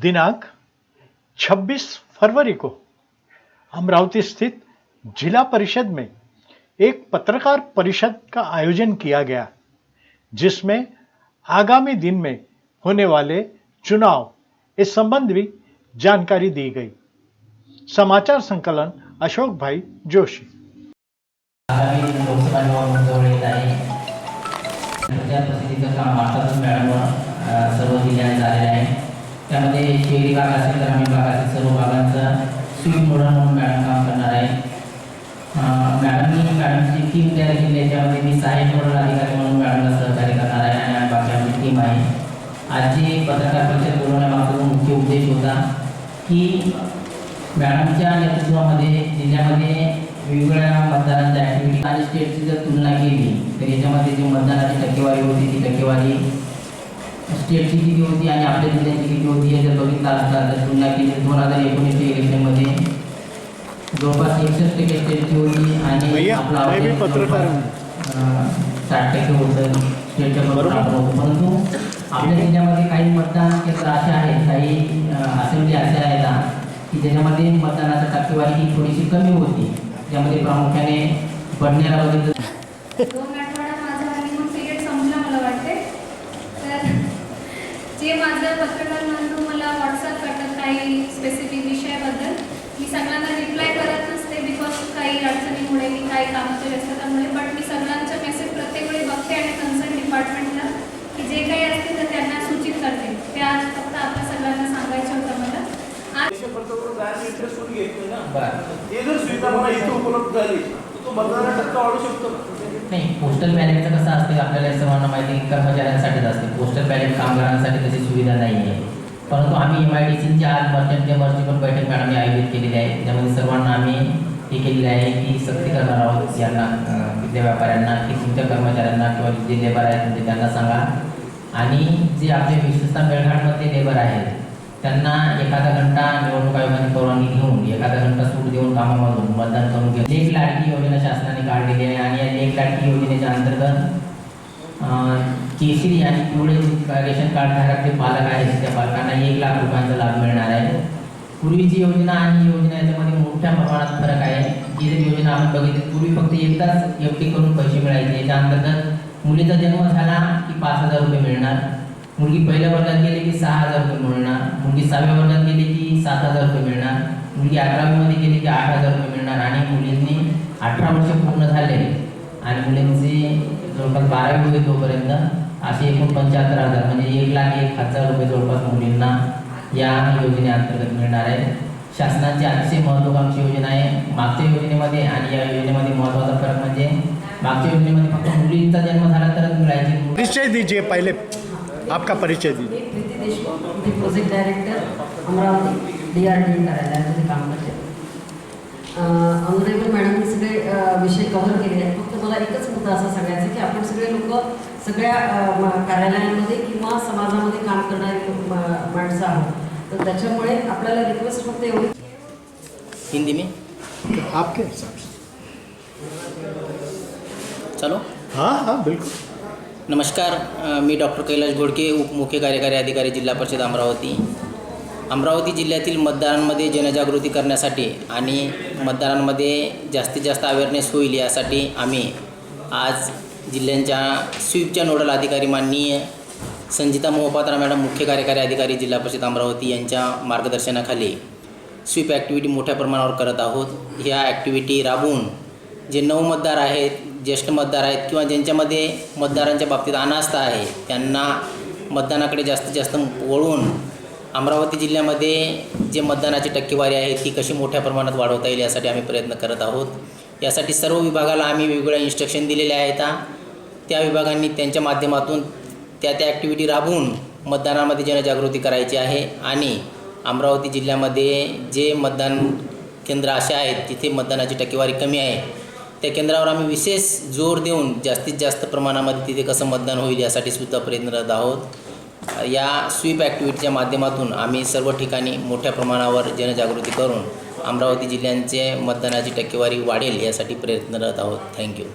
दिनांक 26 फरवरी को अमरावती स्थित जिला परिषद में एक पत्रकार परिषद का आयोजन किया गया जिसमें आगामी दिन में होने वाले चुनाव इस संबंध भी जानकारी दी गई। समाचार संकलन अशोक भाई जोशी। लोकसभा मॅडमवर अ, सर्व त्यामध्ये शहरी भाग असेल ग्रामीण भाग असेल सर्व भागांचा स्वीट मोडल म्हणून मॅडम काम करणार आहे. मॅडमनी मॅडमची टीम तयार केली त्याच्यामध्ये मी सहाय्यक नोडल अधिकारी म्हणून मॅडमला सहकार्य करणार आहे आणि बाकी आपली टीम आहे. आजची पत्रकार परिषद बोलवण्यामागचा मुख्य उद्देश होता की मॅडमच्या नेतृत्वामध्ये जिल्ह्यामध्ये वेगवेगळ्या मतदारांच्या ॲक्टिव्हिटी आणि स्टेटची जर तुलना केली तर याच्यामध्ये जी मतदानाची टक्केवारी होती ती टक्केवारी स्टेटची किती होती आणि आपल्या जिल्ह्याची किती होती हे जर बघितलं असता जर तुलना केली दोन हजार एकोणीसच्या इलेक्शनमध्ये जवळपास एकसष्ट टक्के स्टेटची होती आणि आपला साठ टक्के होतं स्टेटच्या बरोबर होतो परंतु आपल्या जिल्ह्यामध्ये काही मतदान केंद्र असे आहेत काही असेंब्ली असे आहेत की ज्याच्यामध्ये मतदानाची टक्केवारी ही थोडीशी कमी होती त्यामध्ये प्रामुख्याने बडनेरा बघितलं दोन आठवडा माझा हनीमून पिरियड संपला मला वाटते तर जे माझं पत्रकार बंधू मला व्हॉट्सअप करतात काही स्पेसिफिक विषयाबद्दल मी सगळ्यांना रिप्लाय करत नसते बिकॉज काही अडचणीमुळे की काही कामाच्या व्यस्ततामुळे बट मी सगळ्यांचे मेसेज प्रत्येक वेळी बघते आणि कन्सर्न डिपार्टमेंटला की जे काही असते तर त्यांना सूचित करते. ते आज फक्त आपल्या सगळ्यांना सांगायचं होतं मला. आज इंटरेस्ट ना? हे जर सुविधा मला इथे उपलब्ध झाली. वाढू शकतो नाही पोस्टल बॅलेटचं कसं असते आपल्याला सर्वांना माहिती कर्मचाऱ्यांसाठीच असते. पोस्टल बॅलेट कामगारांसाठी तशी सुविधा नाही आहे परंतु आम्ही एम आय डी सीची आज मर्चंट टेमरची पण बैठक मॅडमने आयोजित केलेली आहे. त्यामध्ये सर्वांना आम्ही हे केलेलं आहे की सक्ती करणार आहोत यांना तिथल्या व्यापाऱ्यांना की तुमच्या कर्मचाऱ्यांना किंवा जे लेबर आहेत म्हणजे त्यांना सांगा. आणि जे आपले विशेषतः मेळघाटमध्ये लेबर आहेत त्यांना एखादा घंटा निवडणूक आयोगाने परवानगी घेऊन एखादा घंटा सूट देऊन कामामधून मतदान करून घ्या लेख लाडकी योजना शासनाने काढलेली आहे आणि या लेख लाडकी योजनेच्या अंतर्गत केसरी आणि पिवळे रेशन कार्ड धारक जे पालक आहेत त्या पालकांना एक लाख रुपयांचा लाभ मिळणार आहे. पूर्वीची योजना आणि योजना याच्यामध्ये मोठ्या प्रमाणात फरक आहे. ही जर योजना आपण बघितली पूर्वी फक्त एकदाच एफ डी करून पैसे मिळायचे. याच्या अंतर्गत मुलीचा जन्म झाला की पाच हजार रुपये मिळणार. मुलगी पहिल्या वर्गात गेली की सहा हजार रुपये मिळणार. मुलगी सहाव्या वर्गात गेली की सात हजार रुपये मिळणार. मुलगी अकरावीमध्ये गेली की आठ हजार रुपये मिळणार. आणि मुलींनी अठरा वर्ष पूर्ण झाले. आणि मुलींची जवळपास बारावी होते तोपर्यंत असे एकूण पंच्याहत्तर हजार म्हणजे एक लाख एक हजार रुपये जवळपास मुलींना या योजनेअंतर्गत मिळणार आहे. शासनाची अतिशय महत्त्वाकांक्षी योजना आहे. मागच्या योजनेमध्ये आणि या योजनेमध्ये महत्त्वाचा फरक म्हणजे मागच्या योजनेमध्ये फक्त मुलींचा जन्म झाला तरच मिळायची निश्चय दीजिए पहिले. आपका परिचय दीजिए। प्रीती देशमुख मी project director Amravati D R D कार्यालयामध्ये काम करते. ऑनरेबल मॅडमने सगळे विषय कव्हर केले. आहेत फक्त मला एकच मुद्दा असा सांगायचा की आपण सगळे लोक सगळ्या कार्यालयांमध्ये किंवा समाजामध्ये काम करणारी म- माणसं आहोत. तर त्याच्यामुळे आपल्याला रिक्वेस्ट फक्त एवढी हिंदी में? आपके हिसाब से। चलो. हाँ हाँ बिल्कुल. नमस्कार मी डॉक्टर कैलाश घोडके उपमुख्य कार्यकारी अधिकारी जिल्हा परिषद अमरावती. अमरावती जिल्ह्यातील मतदारांमध्ये जनजागृती करण्यासाठी आणि मतदारांमध्ये जास्तीत जास्त अवेअरनेस होईल यासाठी आम्ही आज जिल्ह्यांच्या स्वीपच्या नोडल अधिकारी माननीय संजिता मोहपात्रा मॅडम मुख्य कार्यकारी अधिकारी जिल्हा परिषद अमरावती यांच्या मार्गदर्शनाखाली स्वीप ॲक्टिव्हिटी मोठ्या प्रमाणावर करत आहोत. ह्या ॲक्टिव्हिटी राबवून जे नऊ मतदार आहेत ज्येष्ठ मतदार आहेत किंवा ज्यांच्यामध्ये मतदारांच्या बाबतीत अनास्था आहे त्यांना मतदानाकडे जास्तीत जास्त वळून अमरावती जिल्ह्यामध्ये जे मतदानाची टक्केवारी आहे ती कशी मोठ्या प्रमाणात वाढवता येईल यासाठी आम्ही प्रयत्न करत आहोत. यासाठी सर्व विभागाला आम्ही वेगवेगळ्या इन्स्ट्रक्शन दिलेले आहेत. त्या विभागांनी त्यांच्या माध्यमातून त्या त्या ॲक्टिव्हिटी राबवून मतदानामध्ये जनजागृती करायची आहे आणि अमरावती जिल्ह्यामध्ये जे मतदान केंद्र असे आहेत तिथे मतदानाची टक्केवारी कमी आहे. त्या केंद्रावर आम्ही विशेष जोर देऊन जास्तीत जास्त प्रमाणामध्ये तिथे कसं मतदान होईल यासाठी सुद्धा प्रयत्नरत आहोत. या स्वीप ॲक्टिव्हिटीच्या माध्यमातून आम्ही सर्व ठिकाणी मोठ्या प्रमाणावर जनजागृती करून अमरावती जिल्ह्यांचे मतदानाची टक्केवारी वाढेल यासाठी प्रयत्नरत आहोत. थँक्यू.